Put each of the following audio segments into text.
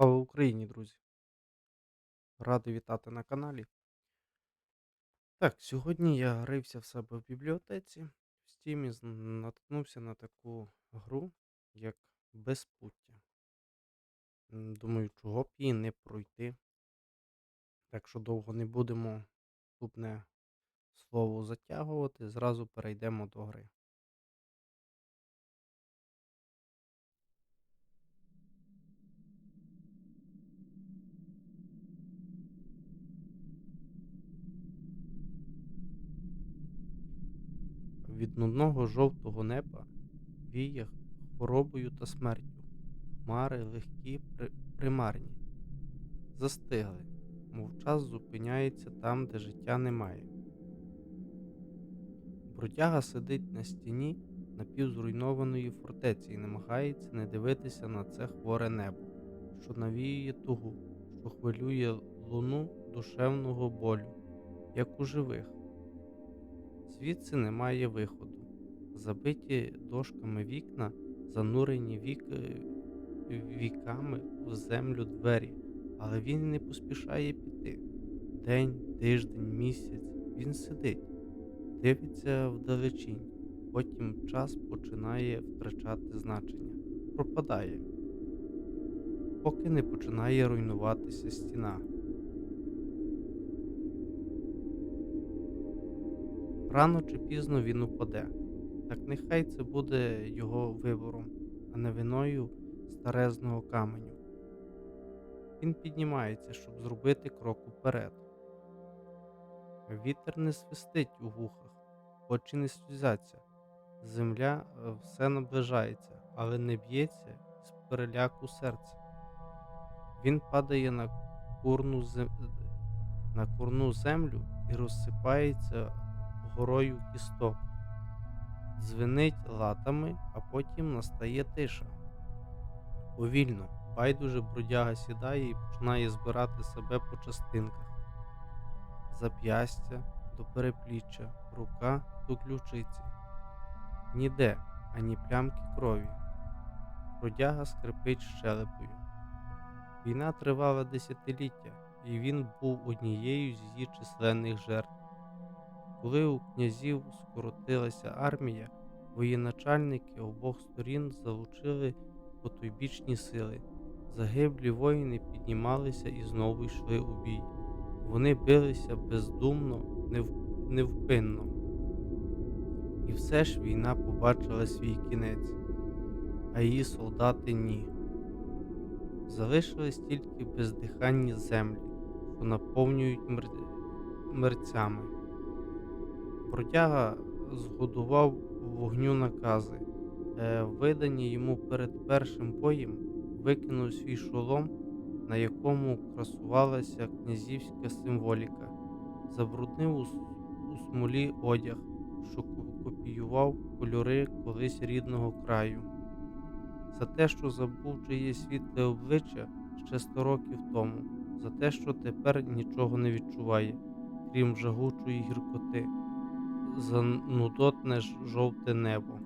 Слава Україні, друзі! Радий вітати на каналі. Так, сьогодні я рився в себе в бібліотеці в стімі, наткнувся на таку гру, як Безпуття. Думаю, чого б її не пройти. Так що довго не будемо вступне слово затягувати, зразу перейдемо до гри. Від нудного жовтого неба віє хворобою та смертю. Хмари легкі, примарні. Застигли, мов час зупиняється там, де життя немає. Бродяга сидить на стіні напівзруйнованої фортеці і намагається не дивитися на це хворе небо, що навіює тугу, що хвилює луну душевного болю, як у живих. Звідси немає виходу. Забиті дошками вікна, занурені вік... віками в землю двері, але він не поспішає піти. День, тиждень, місяць він сидить, дивиться вдалечінь, потім час починає втрачати значення, пропадає, поки не починає руйнуватися стіна. Рано чи пізно він упаде, так нехай це буде його вибором, а не виною старезного каменю. Він піднімається, щоб зробити крок уперед. Вітер не свистить у вухах, очі не сльозяться. Земля е, все наближається, але не б'ється з переляку серця. Він падає на курну, зем... на курну землю і розсипається горою кісток. Дзвенить латами, а потім настає тиша. Повільно, байдуже бродяга сідає і починає збирати себе по частинках зап'ястя до перепліччя, рука до ключиці. Ніде ані плямки крові. Бродяга скрипить щелепою. Війна тривала десятиліття, і він був однією з її численних жертв. Коли у князів скоротилася армія, воєначальники обох сторін залучили потойбічні сили. Загиблі воїни піднімалися і знову йшли у бій. Вони билися бездумно, нев- невпинно. І все ж війна побачила свій кінець, а її солдати ні. Залишились тільки бездиханні землі, що наповнюють мер... мерцями. Бродяга згодував вогню накази, е, видані йому перед першим боєм, викинув свій шолом, на якому красувалася князівська символіка, забруднив у, у смолі одяг, що копіював кольори колись рідного краю. За те, що забув чиє світле обличчя ще сто років тому, за те, що тепер нічого не відчуває, крім жагучої гіркоти за нудотне жовте небо.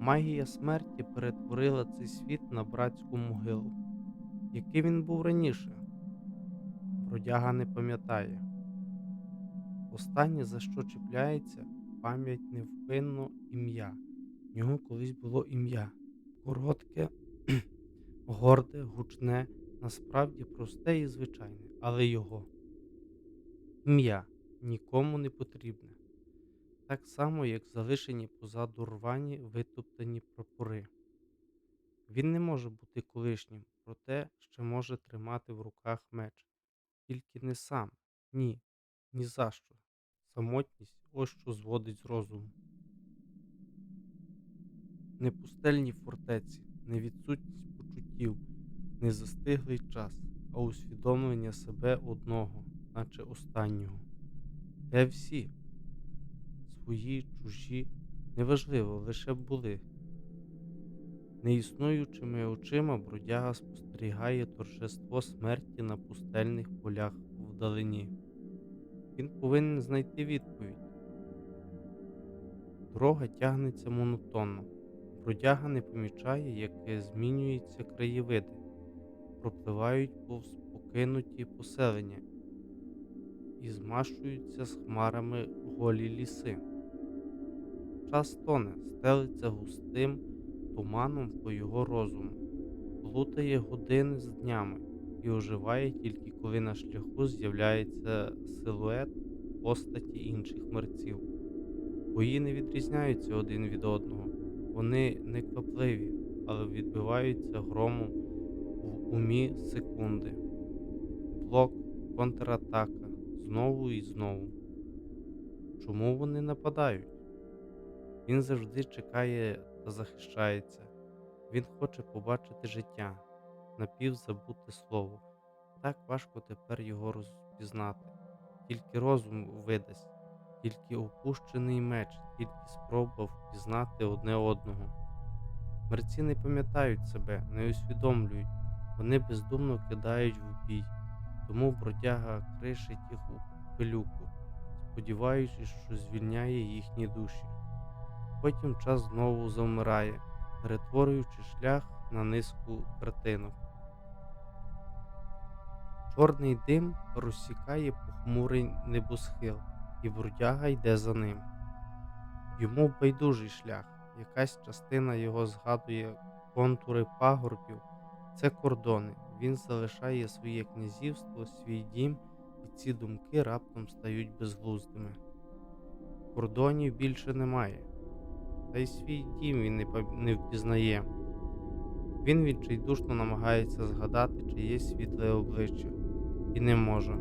Магія смерті перетворила цей світ на братську могилу. Який він був раніше? Бродяга не пам'ятає. Останнє, за що чіпляється, пам'ять невпинно ім'я. В нього колись було ім'я. Коротке, горде, гучне, насправді просте і звичайне, але його. Ім'я нікому не потрібне. Так само, як залишені позаду рвані витоптані прапори. Він не може бути колишнім, проте ще може тримати в руках меч. Тільки не сам, ні, ні за що. Самотність ось що зводить з розуму. Не пустельні фортеці, не відсутність почуттів, не застиглий час, а усвідомлення себе одного, наче останнього. Де всі? Свої, чужі, неважливо, лише були. Неіснуючими очима бродяга спостерігає торжество смерті на пустельних полях вдалині. Він повинен знайти відповідь. Дорога тягнеться монотонно. Бродяга не помічає, як змінюються краєвиди. пропливають повз покинуті поселення і змащуються з хмарами голі ліси. Час тоне, стелиться густим туманом по його розуму, плутає години з днями і оживає тільки коли на шляху з'являється силует постаті інших мерців. Бої не відрізняються один від одного, вони неквапливі, але відбиваються громом в умі секунди. Блок, контратака, знову і знову. Чому вони нападають? Він завжди чекає та захищається. Він хоче побачити життя, напівзабуте слово. Так важко тепер його розпізнати. Тільки розум видасть, тільки опущений меч, тільки спроба впізнати одне одного. Мерці не пам'ятають себе, не усвідомлюють, вони бездумно кидають в бій, тому бродяга кришить їх у пилюку, сподіваючись, що звільняє їхні душі. Потім час знову завмирає, перетворюючи шлях на низку картинок. Чорний дим розсікає похмурий небосхил, і бродяга йде за ним. Йому байдужий шлях, якась частина його згадує контури пагорбів, це кордони. Він залишає своє князівство, свій дім, і ці думки раптом стають безглуздими. Кордонів більше немає, та й свій дім він не, впізнає. Він відчайдушно намагається згадати чиєсь світле обличчя і не може.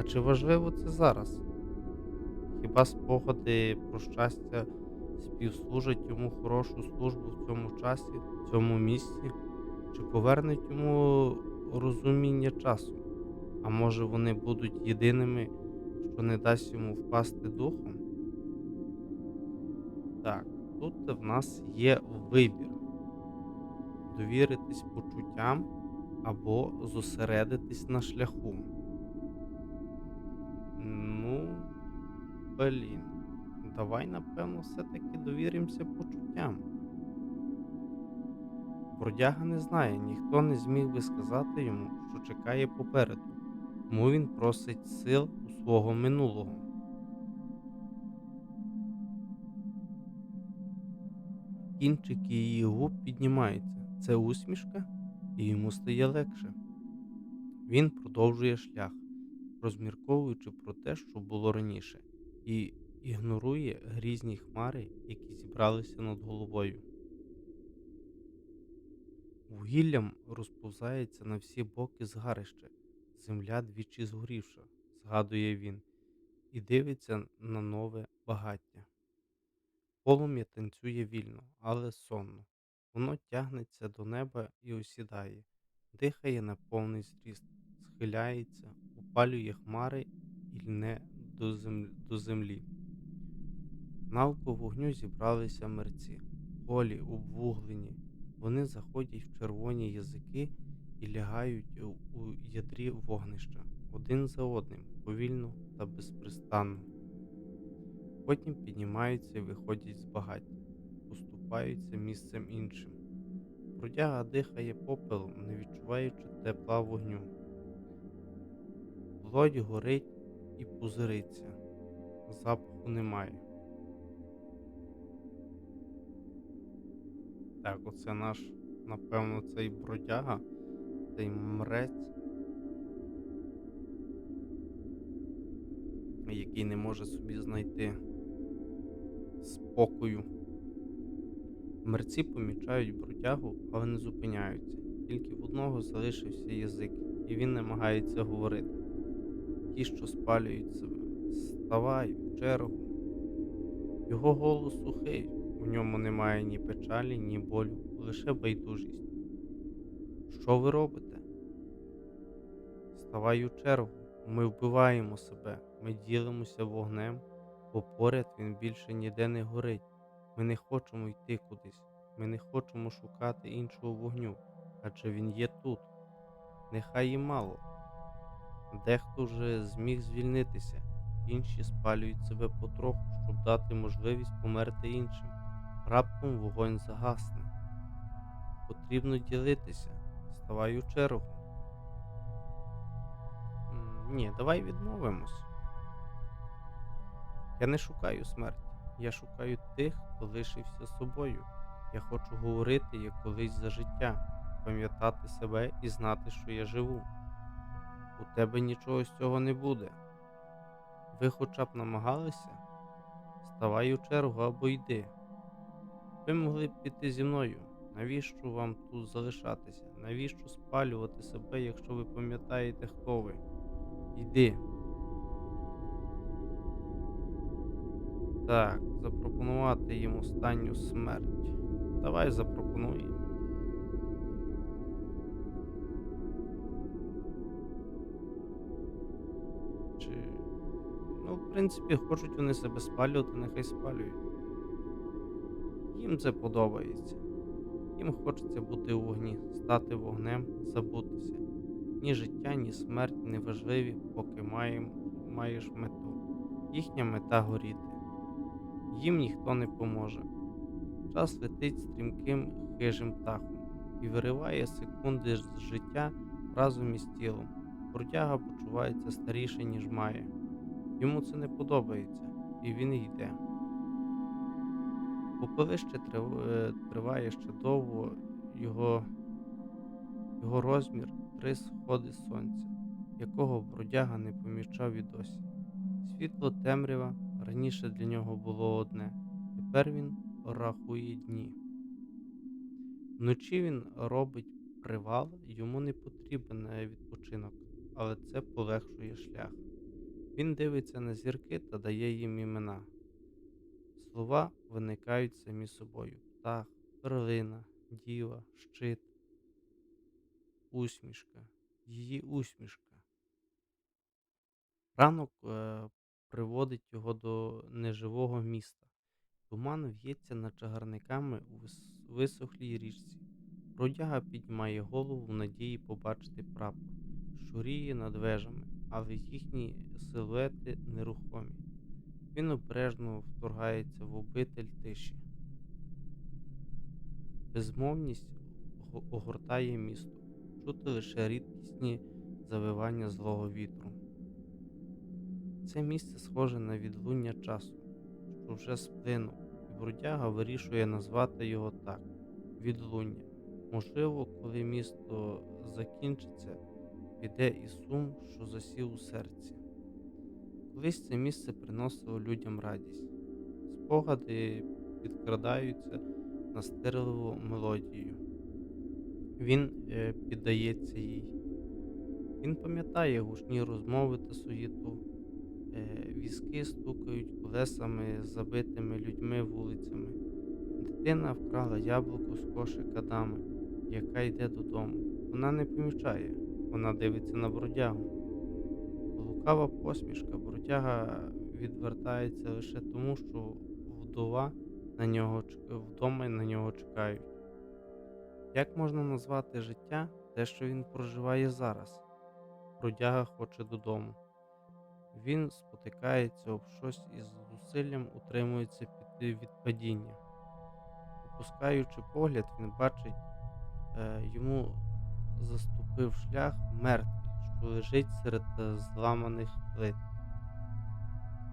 А чи важливо це зараз? Хіба спогади про щастя співслужать йому хорошу службу в цьому часі, в цьому місці, чи повернуть йому розуміння часу? А може вони будуть єдиними, що не дасть йому впасти духом? Так, тут в нас є вибір: довіритись почуттям або зосередитись на шляху. Ну, блін, давай, напевно, все-таки довіримося почуттям. Бродяга не знає, ніхто не зміг би сказати йому, що чекає попереду, тому він просить сил у свого минулого. Кінчики її губ піднімаються. Це усмішка, і йому стає легше. Він продовжує шлях, розмірковуючи про те, що було раніше, і ігнорує грізні хмари, які зібралися над головою. Вугіллям розповзається на всі боки згарище, земля двічі згорівша, згадує він, і дивиться на нове багаття. Полум'я танцює вільно, але сонно. Воно тягнеться до неба і осідає, дихає на повний зріст, схиляється, опалює хмари і льне до землі. Навколо вогню зібралися мерці, голі, обвуглені. Вони заходять в червоні язики і лягають у- у ядрі вогнища один за одним, повільно та безпристанно. Потім піднімаються і виходять з багаття, поступаються місцем іншим. Бродяга дихає попелом, не відчуваючи тепла вогню. Плоть горить і пузириться, запаху немає. Так, оце наш, напевно, цей бродяга, цей мрець, який не може собі знайти спокою. Мерці помічають бродягу, але не зупиняються. Тільки в одного залишився язик, і він намагається говорити. Ті, що спалюють себе, ставай в чергу. Його голос сухий, у ньому немає ні печалі, ні болю, лише байдужість. Що ви робите? Ставай у чергу, ми вбиваємо себе, ми ділимося вогнем, бо поряд він більше ніде не горить. Ми не хочемо йти кудись, ми не хочемо шукати іншого вогню, адже він є тут. Нехай і мало. Дехто вже зміг звільнитися, інші спалюють себе потроху, щоб дати можливість померти іншим. Раптом вогонь загасне. Потрібно ділитися, ставай у чергу. Ні, давай відмовимось. Я не шукаю смерті. Я шукаю тих, хто лишився собою. Я хочу говорити як колись за життя, пам'ятати себе і знати, що я живу. У тебе нічого з цього не буде. Ви хоча б намагалися? Ставай у чергу або йди. Ви могли б піти зі мною. Навіщо вам тут залишатися? Навіщо спалювати себе, якщо ви пам'ятаєте, хто ви? Йди. Так, запропонувати їм останню смерть. Давай запропонуємо. Чи. Ну, в принципі, хочуть вони себе спалювати, нехай спалюють. Їм це подобається. Їм хочеться бути у вогні, стати вогнем, забутися. Ні життя, ні смерть не важливі, поки маєм, маєш мету. Їхня мета горіти. Їм ніхто не поможе. Час летить стрімким хижим птахом і вириває секунди з життя разом із тілом. Бродяга почувається старіше, ніж має. Йому це не подобається, і він йде. Попелище е, триває ще довго, його, його розмір три сходи сонця, якого бродяга не помічав і досі. Світло темрява раніше для нього було одне, тепер він рахує дні. Вночі він робить привал, йому не потрібен е, відпочинок, але це полегшує шлях. Він дивиться на зірки та дає їм імена. Слова виникають самі собою: птах, перлина, діва, щит, усмішка, її усмішка. Ранок е, приводить його до неживого міста. Туман в'ється над чагарниками у вис- висохлій річці. Бродяга піднімає голову в надії побачити прапор, що ріє над вежами, але їхні силуети нерухомі. Він обережно вторгається в обитель тиші. Безмовність огортає місто, чути лише рідкісні завивання злого вітру. Це місце схоже на відлуння часу, що вже сплинув, і бродяга вирішує назвати його так відлуння. Можливо, коли місто закінчиться, піде і сум, що засів у серці. Колись це місце приносило людям радість. Спогади підкрадаються настирливу мелодію. Він е, піддається їй. Він пам'ятає гучні розмови та суєту. Е, візки стукають колесами забитими людьми вулицями. Дитина вкрала яблуко з кошика дами, яка йде додому. Вона не помічає, вона дивиться на бродягу. Лукава посмішка, бродяга відвертається лише тому, що вдова на нього вдома на нього чекають. Як можна назвати життя те, що він проживає зараз? Бродяга хоче додому. Він спотикається об щось і з зусиллям утримується від падіння. Опускаючи погляд, він бачить е, йому заступив шлях мертвий, що лежить серед е, зламаних плит.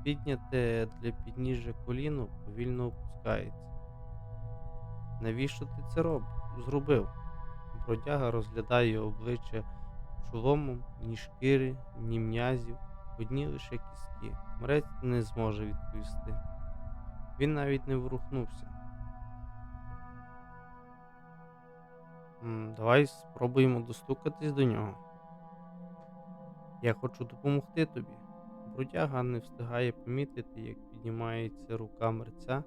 Підняте для підніжжя коліно повільно опускається. Навіщо ти це роб... зробив? Бродяга розглядає обличчя шоломом, ні шкіри, ні м'язів, одні лише кістки. Мрець не зможе відповісти. Він навіть не ворухнувся. Давай спробуємо достукатись до нього. Я хочу допомогти тобі. Бродяга не встигає помітити, як піднімається рука мерця,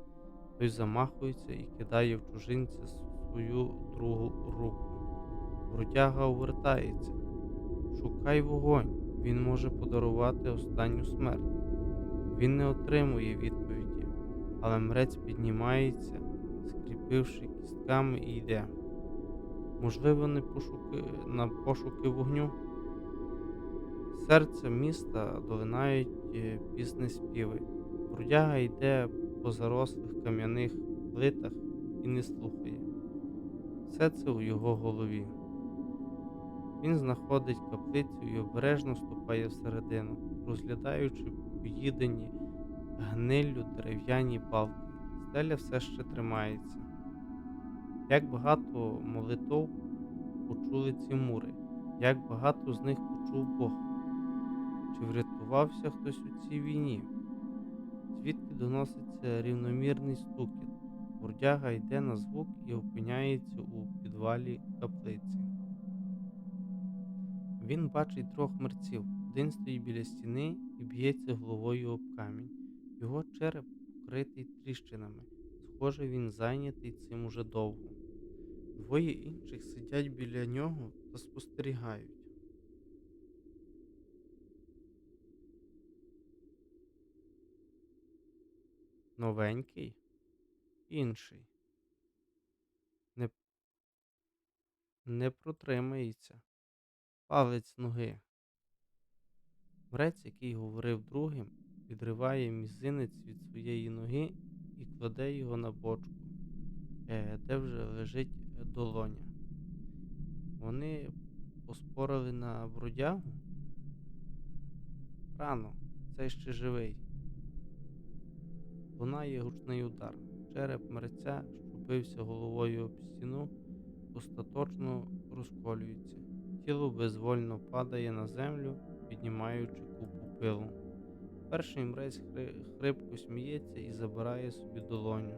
той замахується і кидає в чужинця свою другу руку. Бродяга увертається. Шукай вогонь, він може подарувати останню смерть. Він не отримує відповіді, але мрець піднімається, скріпивши кістками і йде. Можливо, не пошуки, на пошуки вогню. Серце міста долинають е, пісні співи. Бродяга йде по зарослих кам'яних плитах і не слухає. Все це у його голові. Він знаходить каплицю і обережно ступає всередину, розглядаючи поїдені гниллю дерев'яні балки. Стеля все ще тримається. Як багато молитов почули ці мури, як багато з них почув Бог. Чи врятувався хтось у цій війні? Звідки доноситься рівномірний стукіт? Бурдяга йде на звук і опиняється у підвалі каплиці. Він бачить трьох мерців. Один стоїть біля стіни і б'ється головою об камінь. Його череп покритий тріщинами. Схоже, він зайнятий цим уже довго. Двоє інших сидять біля нього та спостерігають. Новенький, інший. Не, не протримається. Палець ноги. Мрець, який говорив другим, відриває мізинець від своєї ноги і кладе його на бочку, е, де вже лежить долоня. Вони поспорили на бродягу. Рано, цей ще живий. Лунає гучний удар. Череп мерця, що бився головою об стіну, остаточно розколюється. Тіло безвольно падає на землю, піднімаючи купу пилу. Перший мрець хри- хрипко сміється і забирає собі долоню.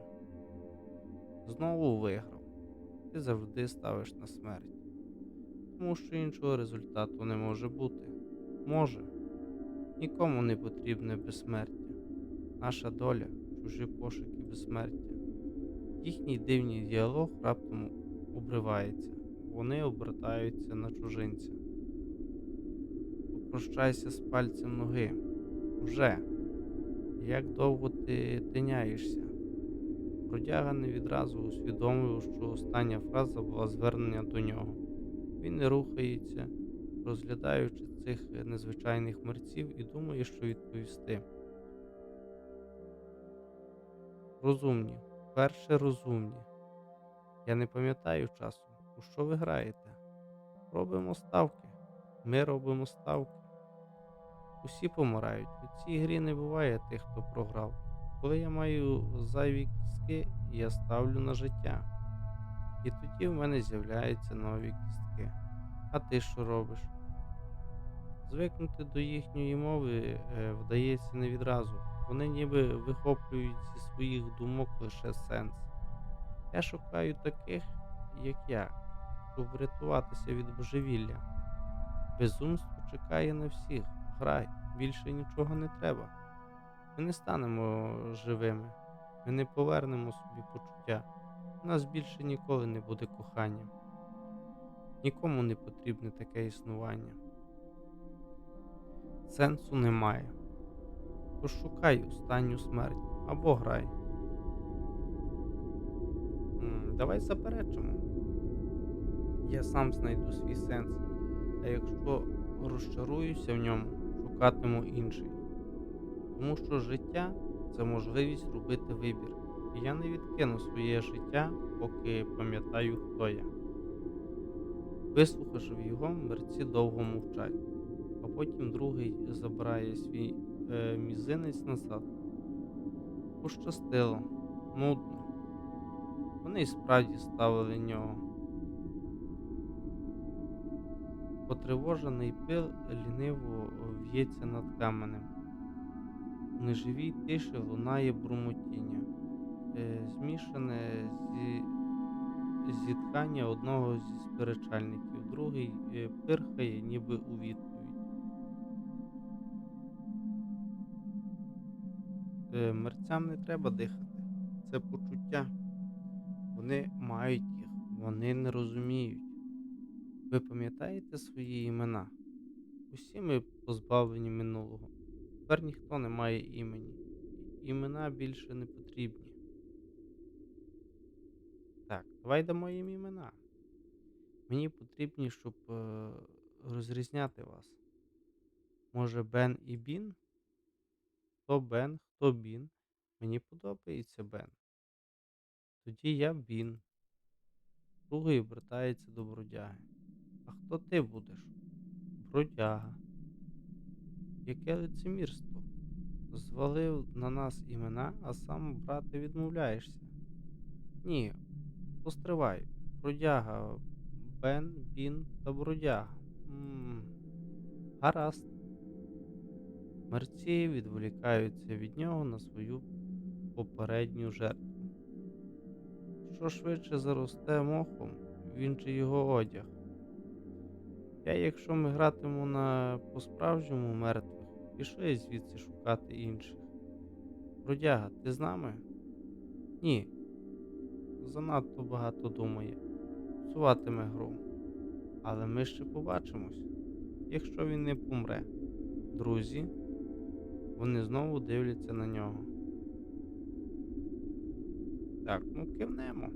Знову виграв. Ти завжди ставиш на смерть. Тому що іншого результату не може бути. Може. Нікому не потрібне безсмертя. Наша доля чужі пошуки безсмертя. Їхній дивний діалог раптом обривається. Вони обертаються на чужинця. Попрощайся з пальцем ноги. Вже. Як довго ти тиняєшся? Бродяга не відразу усвідомив, що остання фраза була звернення до нього. Він не рухається, розглядаючи цих незвичайних мерців і думає, що відповісти. Розумні, перше розумні. Я не пам'ятаю часу. У що ви граєте? Робимо ставки. Ми робимо ставки. Усі помирають. У цій грі не буває тих, хто програв. Коли я маю зайві кістки, я ставлю на життя. І тоді в мене з'являються нові кістки. А ти що робиш? Звикнути до їхньої мови е, вдається не відразу. Вони ніби вихоплюють зі своїх думок лише сенс. Я шукаю таких, як я, щоб врятуватися від божевілля. Безумство чекає на всіх. Грай, більше нічого не треба. Ми не станемо живими, ми не повернемо собі почуття. У нас більше ніколи не буде кохання. Нікому не потрібне таке існування. Сенсу немає. Тож шукай останню смерть або грай. Давай заперечимо. Я сам знайду свій сенс, а якщо розчаруюся в ньому, шукатиму інший. Тому що життя це можливість робити вибір. І я не відкину своє життя, поки пам'ятаю, хто я. Вислухавши його, мерці довго мовчать, а потім другий забирає свій е, мізинець назад. Пощастило, нудно. Вони й справді ставили нього. Потривожений пил ліниво в'ється над каменем. У неживій тиші лунає бурмотіння, е, змішане зі зітхання одного зі сперечальників, другий е, пирхає, ніби у відповідь. Мерцям не треба дихати. Це почуття. Вони мають їх, вони не розуміють. Ви пам'ятаєте свої імена? Усі ми позбавлені минулого. Тепер ніхто не має імені. Імена більше не потрібні. Так, давай дамо їм імена. Мені потрібні, щоб е, розрізняти вас. Може, Бен і Бін? Хто Бен, хто Бін? Мені подобається Бен. Тоді я Бін. Другий обертається до бродяги. А хто ти будеш? Бродяга. Яке лицемірство? Звалив на нас імена, а сам брати відмовляєшся. Ні, постривай. Бродяга. Бен, Бін та бродяга. м Гаразд. Мерці відволікаються від нього на свою попередню жертву. Що швидше заросте мохом, він чи його одяг. Я, якщо ми гратимемо на по-справжньому мертвих, пішли звідси шукати інших. Бродяга, ти з нами? Ні. Занадто багато думає. Псуватиме гру. Але ми ще побачимось, якщо він не помре. Друзі, вони знову дивляться на нього. Так, ну кивнемо.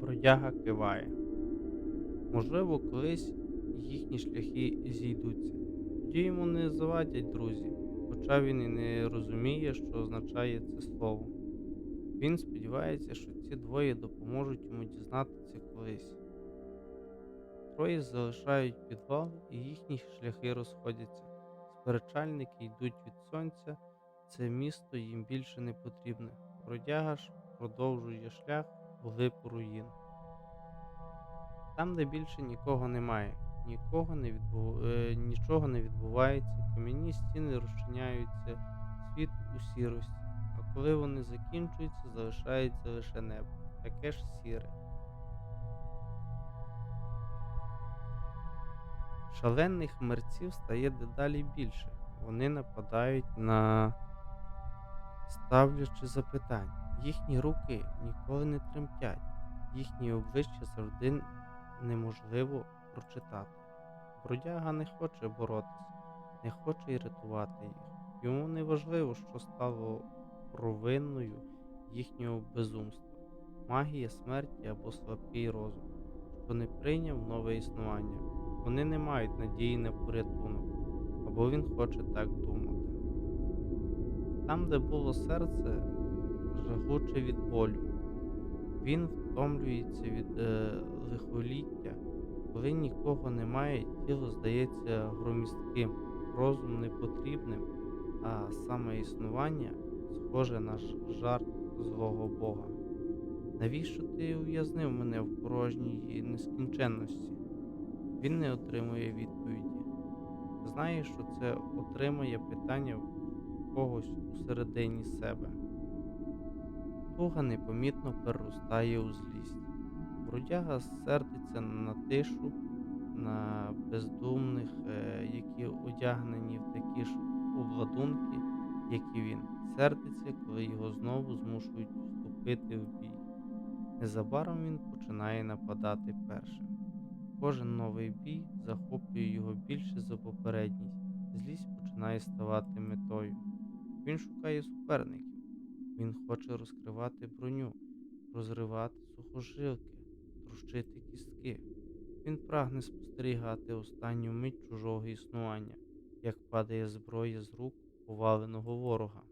Бродяга киває. Можливо, колись їхні шляхи зійдуться. Тоді йому не завадять друзі, хоча він і не розуміє, що означає це слово. Він сподівається, що ці двоє допоможуть йому дізнатися колись. Троє залишають підвал, і їхні шляхи розходяться. Сперечальники йдуть від сонця, це місто їм більше не потрібне. Бродяга ж продовжує шлях глиб руїн. Там, де більше нікого немає, нікого не відбу... е, нічого не відбувається, кам'яні стіни розчиняються, світ у сірості, а коли вони закінчуються, залишається лише небо, таке ж сіре. Шалених мерців стає дедалі більше. Вони нападають на ставлячи запитань. Їхні руки ніколи не тремтять, їхні обличчя завжди неможливо прочитати. Бродяга не хоче боротися, не хоче й рятувати їх. Йому не важливо, що стало провинною їхнього безумства, магія смерті або слабкий розум, що не прийняв нове існування. Вони не мають надії на порятунок, або він хоче так думати. Там, де було серце, жагуче від болю. Він втомлюється від е, лихоліття, коли нікого немає, тіло здається громістким, розум непотрібним, а саме існування схоже на жарт злого Бога. Навіщо ти ув'язнив мене в порожній нескінченності? Він не отримує відповіді. Знає, що це отримає питання в когось усередині себе. Туга непомітно переростає у злість. Бродяга сердиться на тишу, на бездумних, е, які одягнені в такі ж обладунки, як і він. Сердиться, коли його знову змушують вступити в бій. Незабаром він починає нападати першим. Кожен новий бій захоплює його більше за попередній. Злість починає ставати метою. Він шукає суперників. Він хоче розкривати броню, розривати сухожилки, трощити кістки. Він прагне спостерігати останню мить чужого існування, як падає зброя з рук поваленого ворога,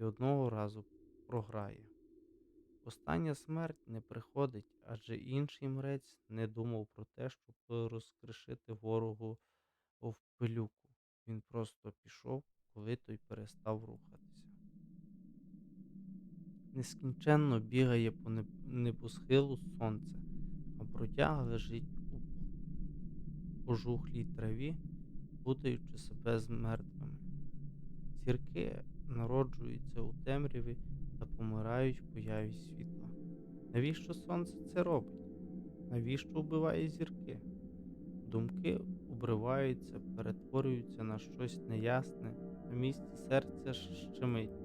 і одного разу програє. Остання смерть не приходить, адже інший мрець не думав про те, щоб розкришити ворогу в пилюку. Він просто пішов, коли той перестав рухатися. Нескінченно бігає по неб- небосхилу сонце, а бродяга лежить у пожухлій траві, путаючи себе з мертвими. Зірки народжуються у темряві помирають в появі світла. Навіщо сонце це робить? Навіщо вбиває зірки? Думки обриваються, перетворюються на щось неясне, на місці серця щемить.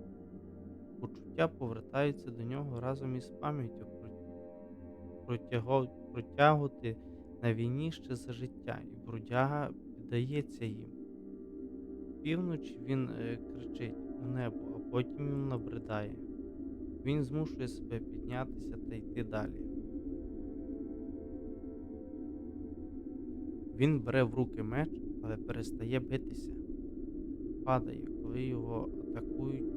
Почуття повертаються до нього разом із пам'яттю про протягувати на війні ще за життя, і бродяга піддається їм. Півночі він е, кричить у небо, а потім він набридає. Він змушує себе піднятися та йти далі. Він бере в руки меч, але перестає битися. Падає, коли його атакують,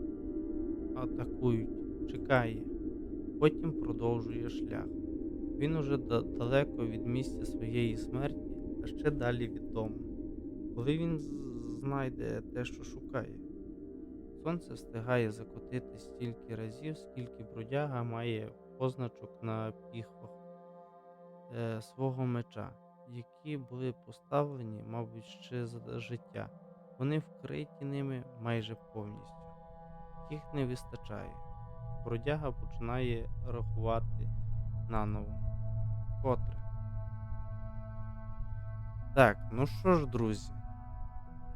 атакують, чекає, потім продовжує шлях. Він уже да- далеко від місця своєї смерті, а ще далі від дому. Коли він знайде те, що шукає, сонце встигає закотити стільки разів, скільки бродяга має позначок на піхвах е, свого меча, які були поставлені, мабуть, ще за життя. Вони вкриті ними майже повністю. Їх не вистачає. Бродяга починає рахувати наново. Котре. Так, ну що ж, друзі.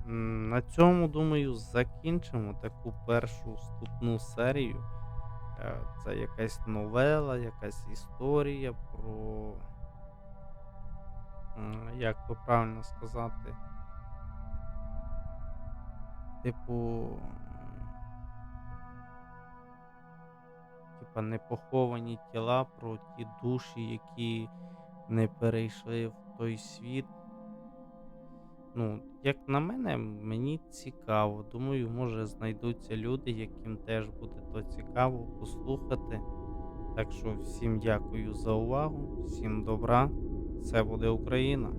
На цьому, думаю, закінчимо таку першу вступну серію. Е, Це якась новела, якась історія про. Як би правильно сказати. Типу. Типа непоховані тіла про ті душі, які не перейшли в той світ. Ну, як на мене, мені цікаво. Думаю, може знайдуться люди, яким теж буде то цікаво послухати. Так що всім дякую за увагу, всім добра. Це буде Україна.